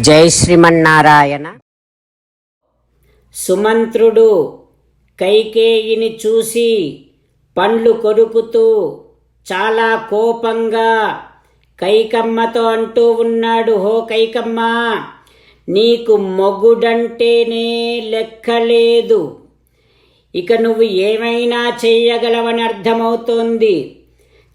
జై శ్రీమన్నారాయణ. సుమంత్రుడు కైకేయిని చూసి పండ్లు కొరుకుతూ చాలా కోపంగా కైకమ్మతో అంటూ ఉన్నాడు హో కైకమ్మ నీకు మొగుడంటేనే లెక్కలేదు. ఇక నువ్వు ఏమైనా చెయ్యగలవని అర్థమవుతోంది.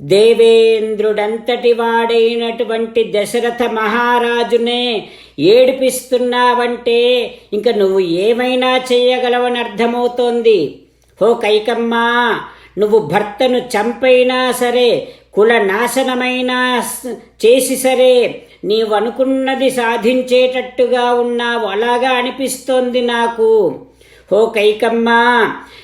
దేవేంద్రుడంతటి వాడైనటువంటి దశరథ మహారాజునే ఏడిపిస్తున్నావంటే ఇంక నువ్వు ఏమైనా చేయగలవని అర్థమవుతోంది హో కైకమ్మా నువ్వు భర్తను చంపైనా సరే కుల నాశనమైనా చేసి సరే నీవనుకున్నది సాధించేటట్టుగా ఉన్నావు. అలాగా అనిపిస్తోంది నాకు. ఓ కైకమ్మ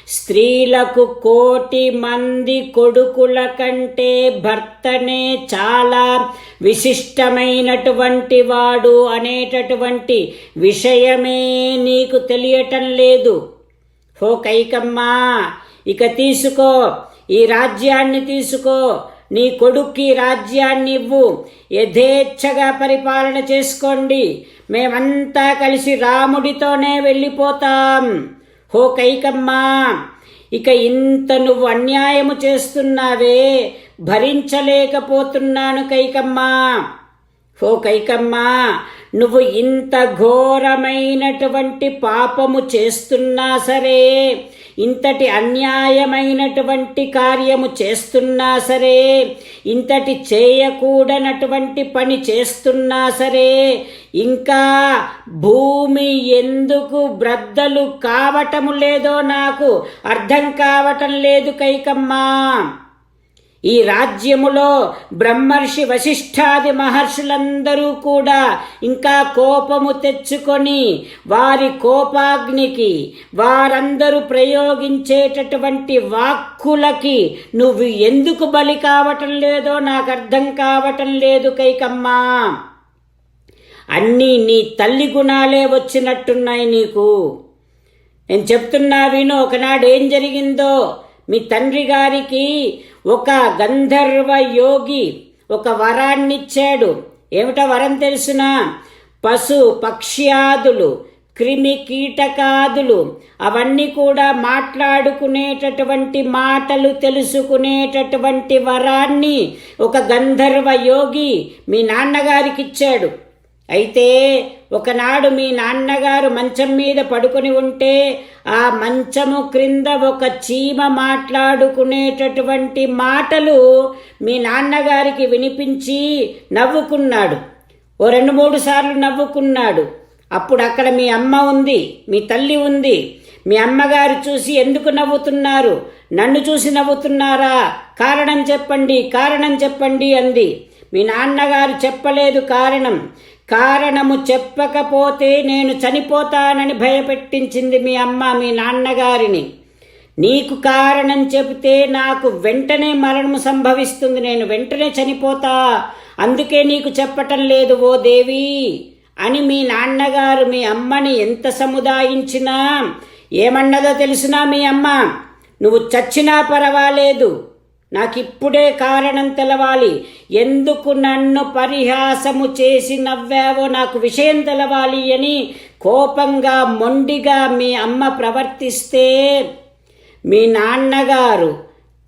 స్త్రీలకు కోటి మంది కొడుకుల కంటే భర్తనే చాలా విశిష్టమైనటువంటి వాడు అనేటటువంటి విషయమే నీకు తెలియటం లేదు. ఓ కైకమ్మ ఇక తీసుకో ఈ రాజ్యాన్ని తీసుకో నీ కొడుక్కి రాజ్యాన్ని ఇవ్వు యథేచ్ఛగా పరిపాలన చేసుకోండి. మేమంతా కలిసి రాముడితోనే వెళ్ళిపోతాం. హో కైకమ్మా ఇక ఇంత నువ్వు అన్యాయము చేస్తున్నావే. భరించలేకపోతున్నాను కైకమ్మా. ఓ కైకమ్మా నువ్వు ఇంత ఘోరమైనటువంటి పాపము చేస్తున్నా సరే. ఇంతటి అన్యాయమైనటువంటి కార్యము చేస్తున్నా సరే ఇంతటి చేయకూడనటువంటి పని చేస్తున్నా సరే ఇంకా భూమి ఎందుకు బ్రద్దలు కావటము లేదో నాకు అర్థం కావటం లేదు కైకమ్మా. ఈ రాజ్యములో బ్రహ్మర్షి వశిష్ఠాది మహర్షులందరూ కూడా ఇంకా కోపము తెచ్చుకొని వారి కోపాగ్నికి వారందరూ ప్రయోగించేటటువంటి వాక్కులకి నువ్వు ఎందుకు బలి కావటం లేదో నాకు అర్థం కావటం లేదు కైకమ్మా. అన్నీ నీ తల్లి గుణాలే వచ్చినట్టున్నాయి నీకు. నేను చెప్తున్నా విను ఒకనాడు ఏం జరిగిందో మీ తండ్రి గారికి ఒక గంధర్వ యోగి ఒక వరాన్నిచ్చాడు. ఏమిటో వరం తెలుసునా? పశు పక్ష్యాదులు క్రిమి కీటకాదులు అవన్నీ కూడా మాట్లాడుకునేటటువంటి మాటలు తెలుసుకునేటటువంటి వరాన్ని ఒక గంధర్వ యోగి మీ నాన్నగారికి ఇచ్చాడు అయితే ఒకనాడు మీ నాన్నగారు మంచం మీద పడుకొని ఉంటే ఆ మంచము క్రింద ఒక చీమ మాట్లాడుకునేటటువంటి మాటలు మీ నాన్నగారికి వినిపించి నవ్వుకున్నాడు. ఓ రెండు మూడు సార్లు నవ్వుకున్నాడు. అప్పుడు అక్కడ మీ అమ్మ ఉంది మీ తల్లి ఉంది. మీ అమ్మగారు చూసి ఎందుకు నవ్వుతున్నారు? నన్ను చూసి నవ్వుతున్నారా? కారణం చెప్పండి కారణం చెప్పండి అంది. మీ నాన్నగారు చెప్పలేదు కారణం. కారణము చెప్పకపోతే నేను చనిపోతానని భయపెట్టించింది మీ అమ్మ మీ నాన్నగారిని. నీకు కారణం చెబితే నాకు వెంటనే మరణము సంభవిస్తుంది. నేను వెంటనే చనిపోతా. అందుకే నీకు చెప్పటం లేదు ఓ దేవి! అని మీ నాన్నగారు మీ అమ్మని ఎంత సముదాయించినా ఏమన్నదో తెలిసినా మీ అమ్మ? నువ్వు చచ్చినా పర్వాలేదు. నాకిప్పుడే కారణం తెలవాలి. ఎందుకు నన్ను పరిహాసము చేసి నవ్వావో నాకు విషయం తెలవాలి అని కోపంగా మొండిగా మీ అమ్మ ప్రవర్తిస్తే మీ నాన్నగారు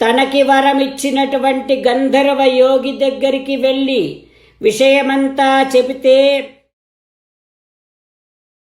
తనకి వరం ఇచ్చినటువంటి గంధర్వ యోగి దగ్గరికి వెళ్ళి విషయమంతా చెబితే